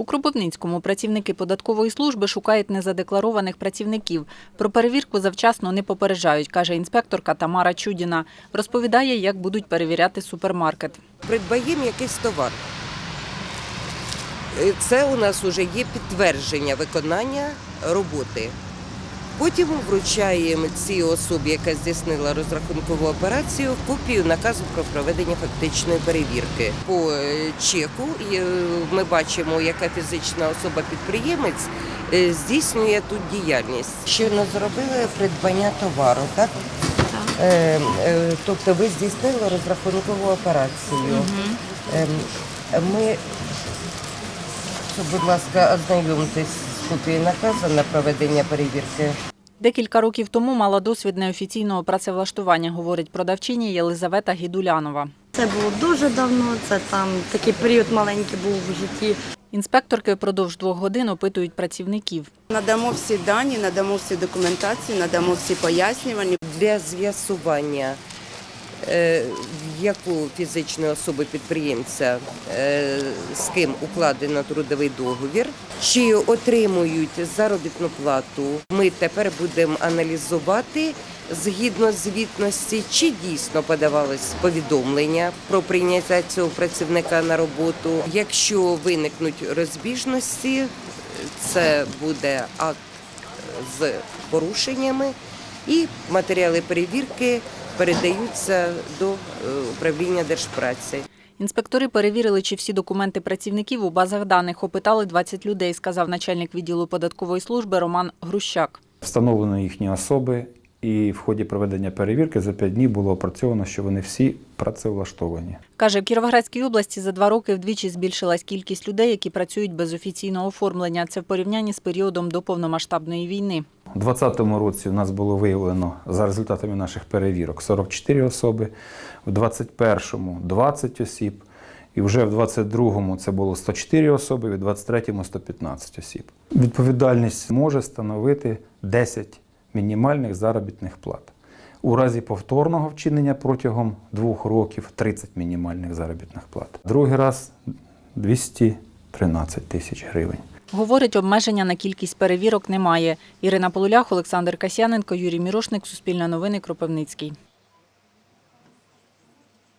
У Кропивницькому працівники податкової служби шукають незадекларованих працівників. Про перевірку завчасно не попереджають, каже інспекторка Тамара Чудіна. Розповідає, як будуть перевіряти супермаркет. придбаємо якийсь товар. Е, Це у нас вже є підтвердження виконання роботи. Потім вручаємо цій особі, яка здійснила розрахункову операцію, копію наказу про проведення фактичної перевірки. По е, чеку е, ми бачимо, яка фізична особа-підприємець е, здійснює тут діяльність. Щойно зробили придбання товару, так? Тобто ви здійснили розрахункову операцію. Ем, Ми, будь ласка, ознайомтесь з копією наказу на проведення перевірки. Декілька років тому мала досвід неофіційного працевлаштування, говорить продавчиня Єлизавета Гідулянова. Це було дуже давно. Це там такий період маленький був в житті. Інспекторки впродовж двох годин опитують працівників. Надамо всі дані, надамо всі документації, надамо всі пояснювання. Для з'ясування, в яку фізичної особи підприємця е, з ким укладено трудовий договір, чи отримують заробітну плату, ми тепер будемо аналізувати згідно звітності, чи дійсно подавалось повідомлення про прийняття цього працівника на роботу. Якщо виникнуть розбіжності, це буде акт з порушеннями, і матеріали перевірки передаються до е, управління держпраці. Інспектори перевірили, чи всі документи працівників у базах даних опитали 20 людей, сказав начальник відділу податкової служби Роман Грущак. Встановлено їхні особи, і в ході проведення перевірки за 5 днів було опрацьовано, що вони всі працевлаштовані. Каже, в Кіровоградській області за два роки вдвічі збільшилась кількість людей, які працюють без офіційного оформлення. Це в порівнянні з періодом до повномасштабної війни. У 2020 році у нас було виявлено за результатами наших перевірок 44 особи, в 2021 – 20 осіб, і вже в 2022 це було 104 особи, в 2023 – 115 осіб. Відповідальність може становити 10 мінімальних заробітних плат. У разі повторного вчинення протягом двох років 30 мінімальних заробітних плат. Другий раз 213 тисяч гривень. Говорить, обмеження на кількість перевірок немає. Ірина Полулях, Олександр Касяненко, Юрій Мірошник, Суспільне новини, Кропивницький.